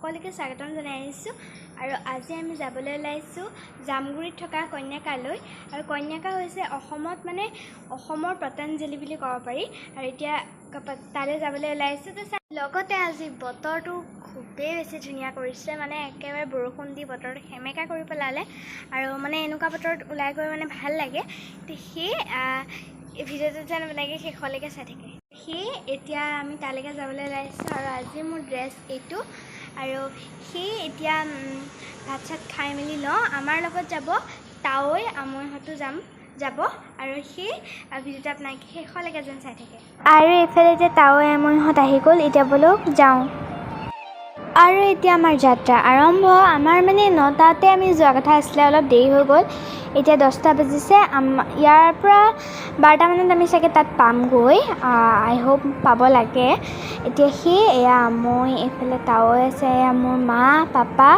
সকলোকে স্বাগতম জনাই আহিছোঁ আৰু আজি আমি যাবলৈ ওলাইছোঁ জামগুৰিত থকা কন্যাকালৈ। আৰু কন্যাকা হৈছে অসমত মানে অসমৰ পতঞ্জলি বুলি ক'ব পাৰি। আৰু এতিয়া তালৈ যাবলৈ ওলাইছোঁ। তো লগতে আজি বতৰটো খুবেই বেছি ধুনীয়া কৰিছে। মানে একেবাৰে বৰষুণ দি বতৰটো সেমেকা কৰি পেলালে। আৰু মানে এনেকুৱা বতৰত ওলাই গৈ মানে ভাল লাগে। তো সেই ভিডিঅ'টো যেন আপোনালোকে শেষলৈকে চাই থাকে। সেয়ে এতিয়া আমি তালৈকে যাবলৈ ওলাইছোঁ। আৰু আজি মোৰ ড্ৰেছ এইটো। আৰু সেই এতিয়া ভাত চাত খাই মেলি লওঁ। আমাৰ লগত যাব তাৱৈ আমৈহঁতো যাম যাব। আৰু সেই ভিডিঅ'টো আপোনালোকে শেষলৈকে যেন চাই থাকে। আৰু এইফালে এতিয়া তাৱৈ আমৈহঁত আহি গ'ল এতিয়া বোলো যাওঁ। আৰু এতিয়া আমাৰ যাত্ৰা আৰম্ভ। আমাৰ মানে নটাতে আমি যোৱা কথা আছিলে, অলপ দেৰি হৈ গ'ল। এতিয়া দহটা বাজিছে। ইয়াৰ পৰা বাৰটামানত আমি চাগে তাত পামগৈ। আই হোপ পাব লাগে। এতিয়া সেই, এয়া মই, এইফালে তাৱৈ আছে, এয়া মোৰ মা, পাপা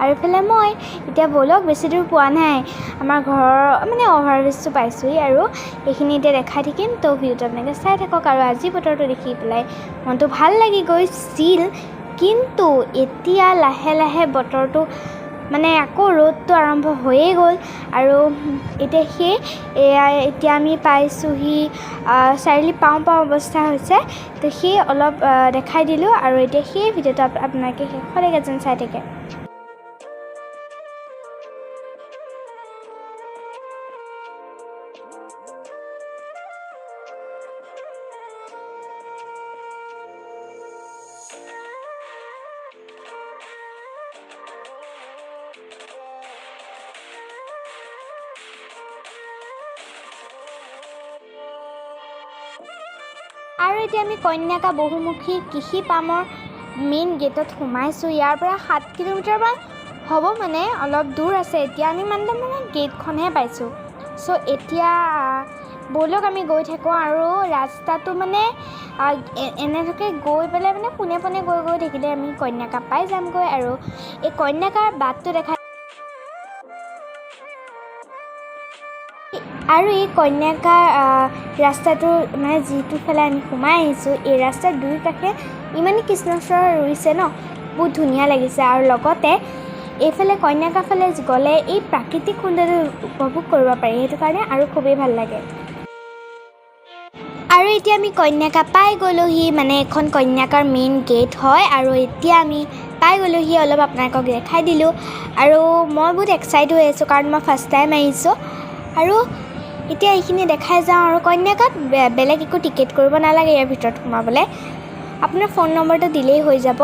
আৰু এইফালে মই। এতিয়া ব'লক বেছি দূৰ পোৱা নাই। আমাৰ ঘৰৰ মানে অভাৰব্ৰিজটো পাইছোঁহি আৰু এইখিনি এতিয়া দেখাই থাকিম। তো ভিডিঅ'টো আপোনালোকে চাই থাকক আৰু আজি বতৰটো দেখি পেলাই মনটো ভালো লাগি গৈছিল। কিন্তু এতিয়া লাহে লাহে বতৰটো মানে আকৌ ৰ'দটো আৰম্ভ হৈয়ে গ'ল। আৰু এতিয়া সেই এয়া এতিয়া আমি পাইছোঁহি চাৰিআলি পাওঁ পাওঁ অৱস্থা হৈছে। তো সেই অলপ দেখাই দিলোঁ আৰু এতিয়া সেই ভিডিঅ'টো আপ- আপোনালোকে শেষলৈকে যেন চাই থাকে। আৰু এতিয়া আমি কন্যাকা বহুমুখী কৃষি পামৰ মেইন গেটত সোমাইছোঁ। ইয়াৰ পৰা সাত কিলোমিটাৰমান হ'ব মানে অলপ দূৰ আছে। এতিয়া আমি মানে মানে গেটখনহে পাইছোঁ। চ' এতিয়া ব'লক আমি গৈ থাকোঁ আৰু ৰাস্তাটো মানে এনেকৈ গৈ পেলাই মানে পোনে পোনে গৈ গৈ থাকিলে আমি কন্যাকা পাই যামগৈ আৰু এই কন্যাকাৰ বাটটো দেখা আৰু এই কন্যাকাৰ আহ, ৰাস্তাটোৰ মানে যিটো ফালে আমি সোমাই আহিছোঁ এই ৰাস্তাৰ দুই কাষে ইমানেই কৃষ্ণচূড়া ৰুইছে ন? বহুত ধুনীয়া লাগিছে। আৰু লগতে এইফালে কন্যাকা ফালে গ'লে এই প্ৰাকৃতিক সৌন্দৰ্য উপভোগ কৰিব পাৰি। সেইটো কাৰণে আৰু খুবেই ভাল লাগে। আৰু এতিয়া আমি কন্যাকা পাই গ'লোহি। মানে এখন কন্যাকাৰ মেইন গেট হয়। আৰু এতিয়া আমি পাই গ'লোহি। অলপ আপোনালোকক দেখাই দিলোঁ। আৰু মই বহুত এক্সাইট হৈ আছোঁ। কাৰণ মই ফাৰ্ষ্ট টাইম আহিছোঁ। আৰু এতিয়া এইখিনি দেখাই যাওঁ আৰু কন্যাকাত বেলেগ একো টিকেট কৰিব নালাগে ইয়াৰ ভিতৰত সোমাবলৈ। আপোনাৰ ফোন নম্বৰটো দিলেই হৈ যাব।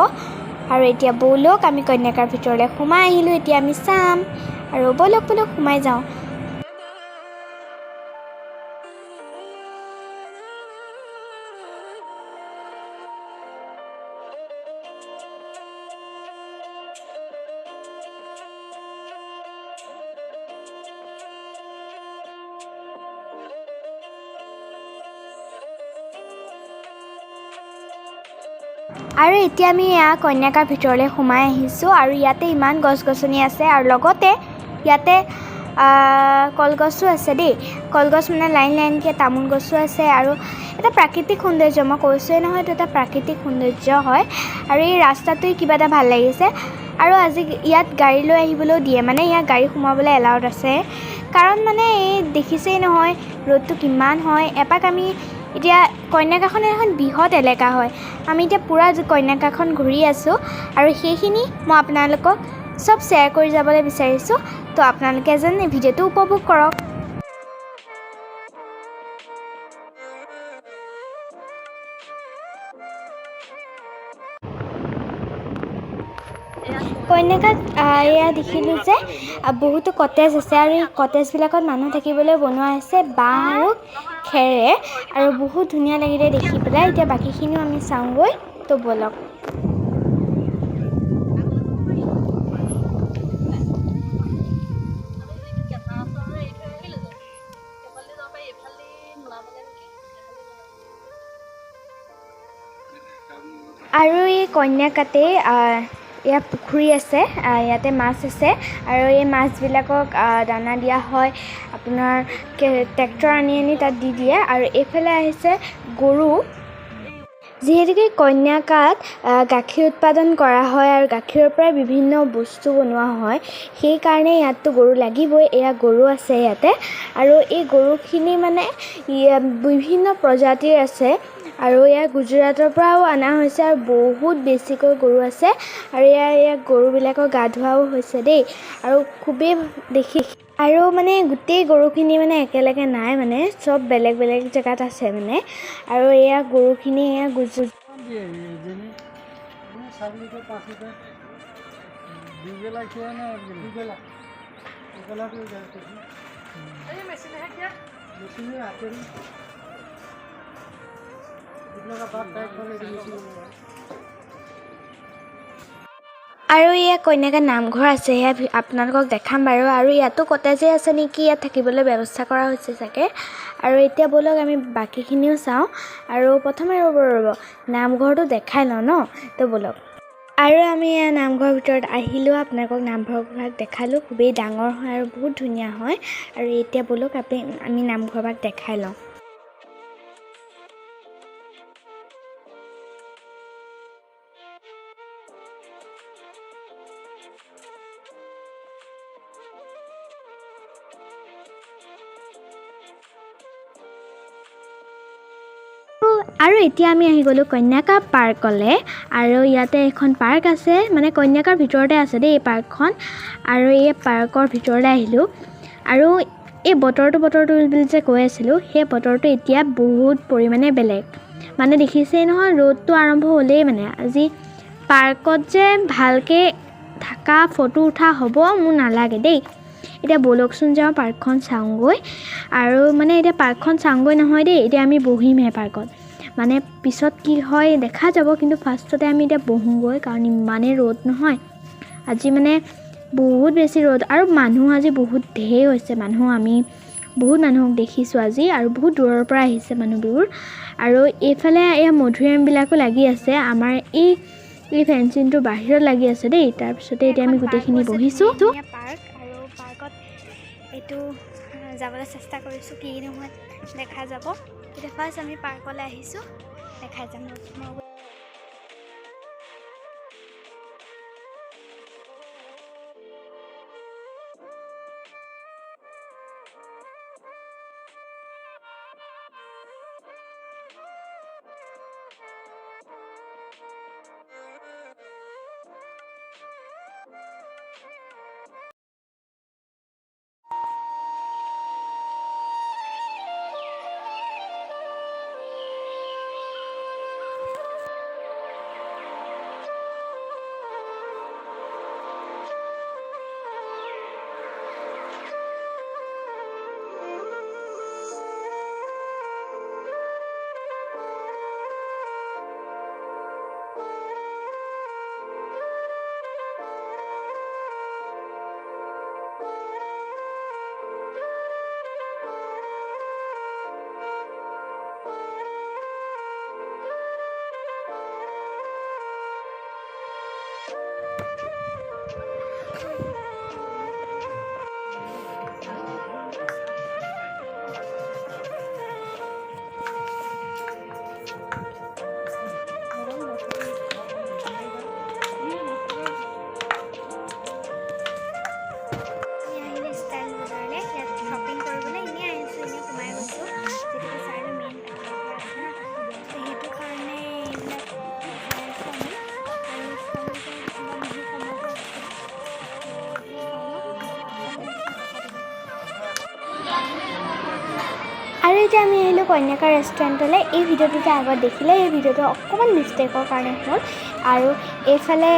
আৰু এতিয়া ব'লক আমি কন্যাকাৰ ভিতৰলৈ সোমাই আহিলোঁ এতিয়া আমি চাম। আৰু ব'লক ব'লক সোমাই যাওঁ। আৰু এতিয়া আমি এয়া কন্যাকাৰ ভিতৰলৈ সোমাই আহিছোঁ আৰু ইয়াতে ইমান গছ গছনি আছে আৰু লগতে ইয়াতে কলগছো আছে দেই। কলগছ মানে লাইন লাইনকৈ তামোল গছো আছে আৰু এটা প্ৰাকৃতিক সৌন্দৰ্য মই কৈছোঁৱেই নহয় এইটো এটা প্ৰাকৃতিক সৌন্দৰ্য হয়। আৰু এই ৰাস্তাটোৱে কিবা এটা ভাল লাগিছে। আৰু আজি ইয়াত গাড়ী লৈ আহিবলৈও দিয়ে মানে ইয়াত গাড়ী সোমাবলৈ এলাউড আছে। কাৰণ মানে এই দেখিছেই নহয় ৰ'দটো কিমান হয়। এপাক আমি এতিয়া কন্যাকাখন এখন বৃহৎ এলেকা হয়। আমি এতিয়া পূৰা কন্যাকাখন ঘূৰি আছোঁ আৰু সেইখিনি মই আপোনালোকক চব শ্বেয়াৰ কৰি যাবলৈ বিচাৰিছোঁ। তো আপোনালোকে যেন ভিডিঅ'টো উপভোগ কৰক। আহ, এয়া দেখিলোঁ যে বহুতো কটেজ আছে আৰু এই কটেজবিলাকত মানুহ থাকিবলৈ বনোৱা হৈছে বাঁহ আৰু খেৰে। আৰু বহুত ধুনীয়া লাগিলে দেখি পেলাই। এতিয়া বাকীখিনিও আমি চাওঁগৈ তো ব'লক আৰু এই কন্যাকাতে এয়া পুখুৰী আছে ইয়াতে মাছ আছে আৰু এই মাছবিলাকক দানা দিয়া হয়। আপোনাৰ ট্ৰেক্টৰ আনি আনি তাত দি দিয়ে আৰু এইফালে আহিছে গৰু। যিহেতুকে কন্যাকাত গাখীৰ উৎপাদন কৰা হয় আৰু গাখীৰৰ পৰা বিভিন্ন বস্তু বনোৱা হয়, সেইকাৰণে ইয়াততো গৰু লাগিবই, এয়া গৰু আছে ইয়াতে। আৰু এই গৰুখিনি মানে বিভিন্ন প্ৰজাতিৰ আছে। আৰু এয়া গুজৰাটৰ পৰাও অনা হৈছে আৰু বহুত বেছিকৈ গৰু আছে আৰু এয়া এয়া গৰুবিলাকক গা ধোৱাও হৈছে দেই। আৰু খুবেই দেখি আৰু মানে গোটেই গৰুখিনি মানে একেলগে নাই মানে চব বেলেগ বেলেগ জেগাত আছে মানে। আৰু এয়া গৰুখিনি এয়া গুজ দিয়ে আৰু এয়া কন্যাকা নামঘৰ আছে সেয়া আপোনালোকক দেখাম বাৰু। আৰু ইয়াতো কটেজে আছে নেকি? ইয়াত থাকিবলৈ ব্যৱস্থা কৰা হৈছে চাগে। আৰু এতিয়া ব'লক আমি বাকীখিনিও চাওঁ। আৰু প্ৰথমে ৰ'ব ৰ'ব নামঘৰটো দেখাই লওঁ ন? তো ব'লক। আৰু আমি এয়া নামঘৰৰ ভিতৰত আহিলোঁ। আপোনালোকক নামঘৰভাগ দেখালোঁ। খুবেই ডাঙৰ হয় আৰু বহুত ধুনীয়া হয়। আৰু এতিয়া ব'লক আপুনি আমি নামঘৰভাগ দেখাই লওঁ। আৰু এতিয়া আমি আহি গ'লোঁ কন্যাকা পাৰ্কলৈ। আৰু ইয়াতে এখন পাৰ্ক আছে মানে কন্যাকাৰ ভিতৰতে আছে দেই এই পাৰ্কখন। আৰু এই পাৰ্কৰ ভিতৰলৈ আহিলোঁ। আৰু এই বতৰটো বতৰটো বুলি যে কৈ আছিলোঁ সেই বতৰটো এতিয়া বহুত পৰিমাণে বেলেগ। মানে দেখিছেই নহয় ৰ'দটো আৰম্ভ হ'লেই মানে। আজি পাৰ্কত যে ভালকৈ থকা ফটো উঠা হ'ব মোৰ নালাগে দেই। এতিয়া ব'লকচোন যাওঁ পাৰ্কখন চাওঁগৈ। আৰু মানে এতিয়া পাৰ্কখন চাওঁগৈ নহয় দেই এতিয়া আমি বহিমহে পাৰ্কত। মানে পিছত কি হয় দেখা যাব কিন্তু ফাৰ্ষ্টতে আমি এতিয়া বহোঁগৈ কাৰণ ইমানেই ৰ'দ নহয়। আজি মানে বহুত বেছি ৰ'দ আৰু মানুহ আজি বহুত ঢেৰ হৈছে। মানুহ আমি বহুত মানুহক দেখিছোঁ আজি আৰু বহুত দূৰৰ পৰা আহিছে মানুহবোৰ। আৰু এইফালে এয়া মধুৰিআমবিলাকো লাগি আছে। আমাৰ এই এই ফেঞ্চিংটো বাহিৰত লাগি আছে দেই। তাৰপিছতে এতিয়া আমি গোটেইখিনি বহিছোঁ। পাৰ্ক আৰু পাৰ্কত এইটো যাবলৈ চেষ্টা কৰিছোঁ। কি নহয় দেখা যাব। এতিয়া ফাৰ্ষ্ট আমি পাৰ্কলৈ আহিছোঁ দেখাই যাম মই Yeah. আৰু এতিয়া আমি আহিলোঁ কন্যাকা ৰেষ্টুৰেণ্টলৈ এই ভিডিঅ'টো যে আগত দেখিলে, এই ভিডিঅ'টো অকণমান মিষ্টেকৰ কাৰণে হ'ল। আৰু এইফালে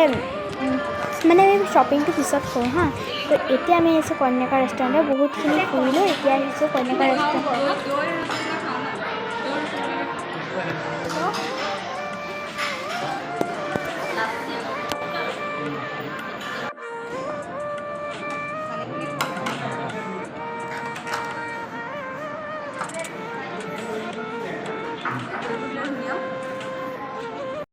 মানে আমি শ্বপিংটো পিছত কৰোঁ হা। তো এতিয়া আমি আহিছোঁ কন্যাকা ৰেষ্টুৰেণ্টত বহুতখিনি ফুৰিলোঁ, এতিয়া আহিছোঁ কন্যাকা ৰেষ্টুৰেণ্ট